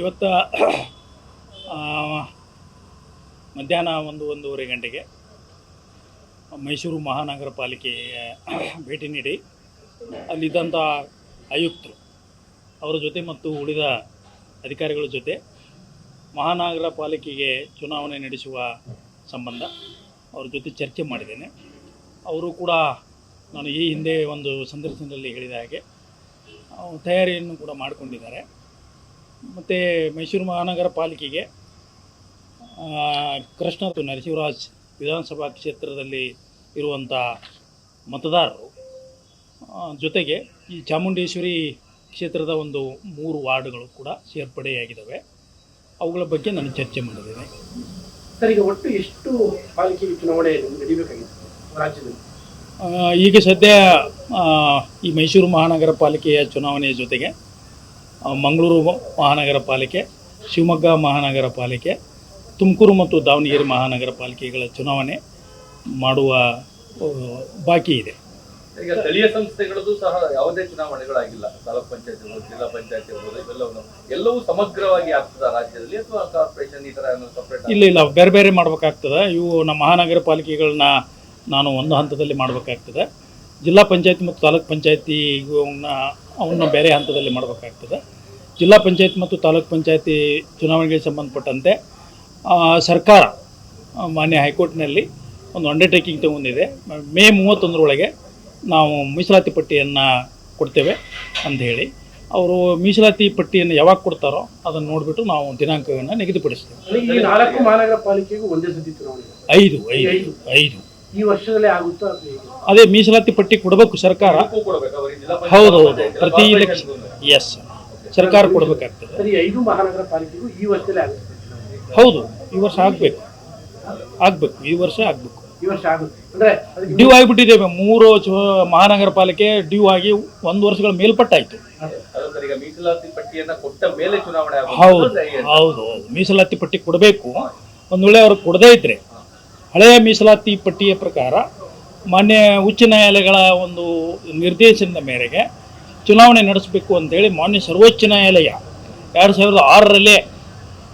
ಇವತ್ತು ಮಧ್ಯಾಹ್ನ ಒಂದು ಒಂದೂವರೆ ಗಂಟೆಗೆ ಮೈಸೂರು ಮಹಾನಗರ ಪಾಲಿಕೆಗೆ ಭೇಟಿ ನೀಡಿ ಅಲ್ಲಿದ್ದಂಥ ಆಯುಕ್ತರು, ಅವರ ಜೊತೆ ಮತ್ತು ಉಳಿದ ಅಧಿಕಾರಿಗಳ ಜೊತೆ ಮಹಾನಗರ ಪಾಲಿಕೆಗೆ ಚುನಾವಣೆ ನಡೆಸುವ ಸಂಬಂಧ ಅವ್ರ ಜೊತೆ ಚರ್ಚೆ ಮಾಡಿದ್ದೇನೆ. ಅವರು ಕೂಡ ನಾನು ಈ ಹಿಂದೆ ಒಂದು ಸಂದರ್ಶನದಲ್ಲಿ ಹೇಳಿದ ಹಾಗೆ ತಯಾರಿಯನ್ನು ಕೂಡ ಮಾಡಿಕೊಂಡಿದ್ದಾರೆ. ಮತ್ತು ಮೈಸೂರು ಮಹಾನಗರ ಪಾಲಿಕೆಗೆ ಕೃಷ್ಣ ನರಸಿಂಹರಾಜ್ ವಿಧಾನಸಭಾ ಕ್ಷೇತ್ರದಲ್ಲಿ ಇರುವಂಥ ಮತದಾರರು ಜೊತೆಗೆ ಈ ಚಾಮುಂಡೇಶ್ವರಿ ಕ್ಷೇತ್ರದ ಒಂದು ಮೂರು ವಾರ್ಡ್ಗಳು ಕೂಡ ಸೇರ್ಪಡೆಯಾಗಿದ್ದಾವೆ. ಅವುಗಳ ಬಗ್ಗೆ ನಾನು ಚರ್ಚೆ ಮಾಡಿದ್ದೇನೆ. ಸರ್, ಈಗ ಒಟ್ಟು ಎಷ್ಟು ಪಾಲಿಕೆ ಚುನಾವಣೆ ನಡೀಬೇಕಾಗಿತ್ತು ರಾಜ್ಯದಲ್ಲಿ? ಈಗ ಸದ್ಯ ಈ ಮೈಸೂರು ಮಹಾನಗರ ಪಾಲಿಕೆಯ ಚುನಾವಣೆಯ ಜೊತೆಗೆ ಮಂಗಳೂರು ಮಹಾನಗರ ಪಾಲಿಕೆ ಶಿವಮೊಗ್ಗ ಮಹಾನಗರ ಪಾಲಿಕೆ ತುಮಕೂರು ಮತ್ತು ದಾವಣಗೆರೆ ಮಹಾನಗರ ಪಾಲಿಕೆಗಳ ಚುನಾವಣೆ ಮಾಡುವ ಬಾಕಿ ಇದೆ. ಈಗ ಸ್ಥಳೀಯ ಸಂಸ್ಥೆಗಳದ್ದು ಸಹ ಯಾವುದೇ ಚುನಾವಣೆಗಳಾಗಿಲ್ಲ. ತಾಲೂಕ್ ಪಂಚಾಯತ್ ಇರ್ಬೋದು ಜಿಲ್ಲಾ ಪಂಚಾಯತ್ ಇರ್ಬೋದು ಇವೆಲ್ಲವನ್ನು ಎಲ್ಲವೂ ಸಮಗ್ರವಾಗಿ ಆಗ್ತದ ರಾಜ್ಯದಲ್ಲಿ ಅಥವಾ ಕಾರ್ಪೊರೇಷನ್ ಈ ತರ ಸಪ್ರೇಟ್ ಇಲ್ಲ ಇಲ್ಲ ಬೇರೆ ಬೇರೆ ಮಾಡ್ಬೇಕಾಗ್ತದೆ. ಇವು ನಮ್ಮ ಮಹಾನಗರ ಪಾಲಿಕೆಗಳನ್ನ ನಾನು ಒಂದು ಹಂತದಲ್ಲಿ ಮಾಡಬೇಕಾಗ್ತದೆ. ಜಿಲ್ಲಾ ಪಂಚಾಯತ್ ಮತ್ತು ತಾಲೂಕ್ ಪಂಚಾಯತಿ ಅವನ್ನ ಅವನ್ನ ಬೇರೆ ಹಂತದಲ್ಲಿ ಮಾಡಬೇಕಾಗ್ತದೆ. ಜಿಲ್ಲಾ ಪಂಚಾಯತ್ ಮತ್ತು ತಾಲೂಕ್ ಪಂಚಾಯತಿ ಚುನಾವಣೆಗೆ ಸಂಬಂಧಪಟ್ಟಂತೆ ಸರ್ಕಾರ ಮಾನ್ಯ ಹೈಕೋರ್ಟ್ನಲ್ಲಿ ಒಂದು ಅಂಡರ್ಟೇಕಿಂಗ್ ತಗೊಂಡಿದೆ. ಮೇ ಮೂವತ್ತೊಂದರೊಳಗೆ ನಾವು ಮೀಸಲಾತಿ ಪಟ್ಟಿಯನ್ನು ಕೊಡ್ತೇವೆ ಅಂತ ಹೇಳಿ. ಅವರು ಮೀಸಲಾತಿ ಪಟ್ಟಿಯನ್ನು ಯಾವಾಗ ಕೊಡ್ತಾರೋ ಅದನ್ನು ನೋಡಿಬಿಟ್ಟು ನಾವು ದಿನಾಂಕವನ್ನು ನಿಗದಿಪಡಿಸ್ತೇವೆ. ಈ ನಾಲ್ಕು ಮಹಾನಗರ ಪಾಲಿಕೆಗೂ ಒಂದೇ ಸತಿ ಚುನಾವಣೆ ಐದು ಐದು. ಐದು. ಈ ವರ್ಷದಲ್ಲೇ ಆಗುತ್ತಾ ಅದೇ ಮೀಸಲಾತಿ ಪಟ್ಟಿ ಕೊಡಬೇಕು ಸರ್ಕಾರ. ಹೌದು ಹೌದು. ಪ್ರತಿ ಎಸ್ ಸರ್ಕಾರ ಕೊಡಬೇಕಾಗ್ತದೆ. ಸರಿ ಐದು ಮಹಾನಗರ ಪಾಲಿಕೆಗೂ ಈ ವರ್ಷದಲ್ಲೇ ಆಗುತ್ತೆ. ಹೌದು ಈ ವರ್ಷ ಆಗಬೇಕು. ಆಗಬೇಕು ಈ ವರ್ಷ ಆಗಬೇಕು. ಈ ವರ್ಷ ಆಗುತ್ತೆ. ಅಂದ್ರೆ ಡ್ಯೂ ಆಗಿಬಿಟ್ಟಿದ್ದೇವೆ ಮೂರು ಚು- ಮಹಾನಗರ ಪಾಲಿಕೆ ಡ್ಯೂ ಆಗಿ ಒಂದು ವರ್ಷಗಳ ಮೇಲ್ಪಟ್ಟಾಯ್ತು. ಮೀಸಲಾತಿ ಪಟ್ಟಿಯನ್ನ ಕೊಟ್ಟ ಮೇಲೆ ಚುನಾವಣೆ ಆಗೋದು ಹೌದು ಹೌದು ಹೌದು. ಮೀಸಲಾತಿ ಪಟ್ಟಿ ಕೊಡಬೇಕು. ಒಂದು ವೇಳೆ ಅವ್ರಿಗೆ ಕೊಡದೇ ಇದ್ದರೆ ಹಳೆಯ ಮೀಸಲಾತಿ ಪಟ್ಟಿಯ ಪ್ರಕಾರ ಮಾನ್ಯ ಉಚ್ಚ ನ್ಯಾಯಾಲಯಗಳ ಒಂದು ನಿರ್ದೇಶನದ ಮೇರೆಗೆ ಚುನಾವಣೆ ನಡೆಸಬೇಕು ಅಂತೇಳಿ ಮಾನ್ಯ ಸರ್ವೋಚ್ಚ ನ್ಯಾಯಾಲಯ ಎರಡು ಸಾವಿರದ ಆರರಲ್ಲೇ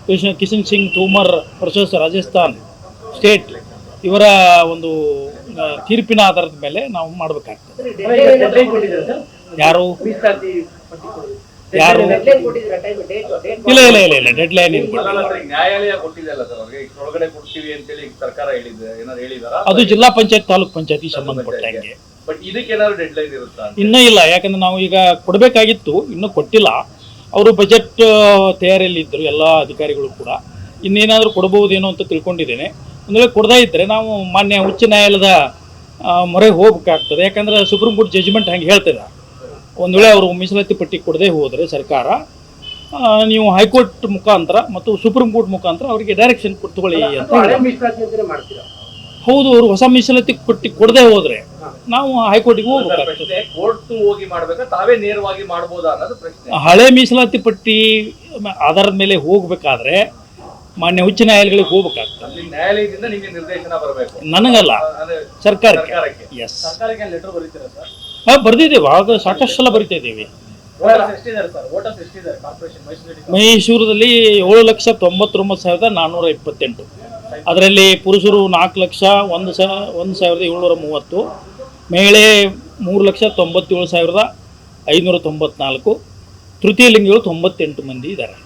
ಕಿಶನ್ ಕಿಶನ್ ಸಿಂಗ್ ತೋಮರ್ ಪ್ರೊಸೆಸ್ ರಾಜಸ್ಥಾನ್ ಸ್ಟೇಟ್ ಇವರ ಒಂದು ತೀರ್ಪಿನ ಆಧಾರದ ಮೇಲೆ ನಾವು ಮಾಡಬೇಕಾಗ್ತದೆ ಯಾರು. ಯಾರು? ಇಲ್ಲ ಇಲ್ಲ ಇಲ್ಲ ಇಲ್ಲ ಡೆಡ್ ಲೈನ್ ನ್ಯಾಯಾಲಯ ಕೊಟ್ಟಿದೆಯಲ್ಲ ಸರ್ ಅವ್ರಿಗೆ? ಒಳಗಡೆ ಕೊಡ್ತೀವಿ ಅಂತೇಳಿ ಈಗ ಸರ್ಕಾರ ಹೇಳಿದೆ. ಏನಾದ್ರು ಹೇಳಿದಾರ? ಅದು ಜಿಲ್ಲಾ ಪಂಚಾಯತ್ ತಾಲೂಕ್ ಪಂಚಾಯತಿ ಸಂಬಂಧಪಟ್ಟಂಗೆ ಬಟ್ ಇದಕ್ಕೆ ಏನಾದ್ರು ಡೆಡ್ ಲೈನ್ ಇರುತ್ತಾ ಅಂತ? ಇನ್ನೂ ಇಲ್ಲ. ಯಾಕಂದ್ರೆ ನಾವು ಈಗ ಕೊಡಬೇಕಾಗಿತ್ತು ಇನ್ನೂ ಕೊಟ್ಟಿಲ್ಲ. ಅವರು ಬಜೆಟ್ ತಯಾರಿಯಲ್ಲಿ ಇದ್ದರು ಎಲ್ಲ ಅಧಿಕಾರಿಗಳು ಕೂಡ. ಇನ್ನೇನಾದರೂ ಕೊಡಬಹುದೇನೋ ಅಂತ ತಿಳ್ಕೊಂಡಿದ್ದೇನೆ. ಒಂದು ವೇಳೆ ಕೊಡದೇ ಇದ್ದರೆ ನಾವು ಮಾನ್ಯ ಉಚ್ಚ ನ್ಯಾಯಾಲಯದ ಮೊರೆ ಹೋಗ್ಬೇಕಾಗ್ತದೆ. ಯಾಕಂದ್ರೆ ಸುಪ್ರೀಂ ಕೋರ್ಟ್ ಜಜ್ಮೆಂಟ್ ಹಂಗೆ ಹೇಳ್ತದೆ. ಒಂದು ವೇಳೆ ಅವರು ಮೀಸಲಾತಿ ಪಟ್ಟಿ ಕೊಡದೆ ಹೋದರೆ ಸರ್ಕಾರ ನೀವು ಹೈಕೋರ್ಟ್ ಮುಖಾಂತರ ಮತ್ತು ಸುಪ್ರೀಂ ಕೋರ್ಟ್ ಮುಖಾಂತರ ಅವರಿಗೆ ಡೈರೆಕ್ಷನ್ ಕೊಟ್ಟುಕೊಳ್ಳಿ ಅಂತ ಹೌದು ಅವರು ಹೊಸ ಮೀಸಲಾತಿ ಪಟ್ಟಿ ಕೊಡದೆ ಹೋದ್ರೆ ನಾವು ಹೈಕೋರ್ಟಿಗೆ ಹೋಗ್ಬೇಕಾಗ್ತದೆ. ಹಳೆ ಮೀಸಲಾತಿ ಪಟ್ಟಿ ಆಧಾರದ ಮೇಲೆ ಹೋಗ್ಬೇಕಾದ್ರೆ ಮಾನ್ಯ ಉಚ್ಚ ನ್ಯಾಯಾಲಯಗಳಿಗೆ ಹೋಗ್ಬೇಕಾಗ್ತದೆ. ಅಲ್ಲಿ ನ್ಯಾಯಾಲಯದಿಂದ ನಿಮಗೆ ನಿರ್ದೇಶನ ಬರಬೇಕು. ನನಗಲ್ಲ ಸರ್ಕಾರಕ್ಕೆ. ಎಸ್ ಬರೀತೀರಾ ಬರ್ದಿದ್ದೇವೆ. ಆಗ ಸಾಕಷ್ಟು ಸಲ ಬರಿತಾ ಇದ್ದೀವಿ. ಮೈಸೂರಲ್ಲಿ ಏಳು ಲಕ್ಷ ತೊಂಬತ್ತೊಂಬತ್ತು ಸಾವಿರದ ನಾನ್ನೂರ ಇಪ್ಪತ್ತೆಂಟು. ಅದರಲ್ಲಿ ಪುರುಷರು ನಾಲ್ಕು ಲಕ್ಷ ಒಂದು ಸ ಒಂದು ಸಾವಿರದ ಏಳ್ನೂರ ಮೂವತ್ತು. ಮಹಿಳೆ ಮೂರು ಲಕ್ಷ ತೊಂಬತ್ತೇಳು ಸಾವಿರದ ಐನೂರ ತೊಂಬತ್ನಾಲ್ಕು. ತೃತೀಯ ಲಿಂಗಗಳು ತೊಂಬತ್ತೆಂಟು ಮಂದಿ ಇದ್ದಾರೆ.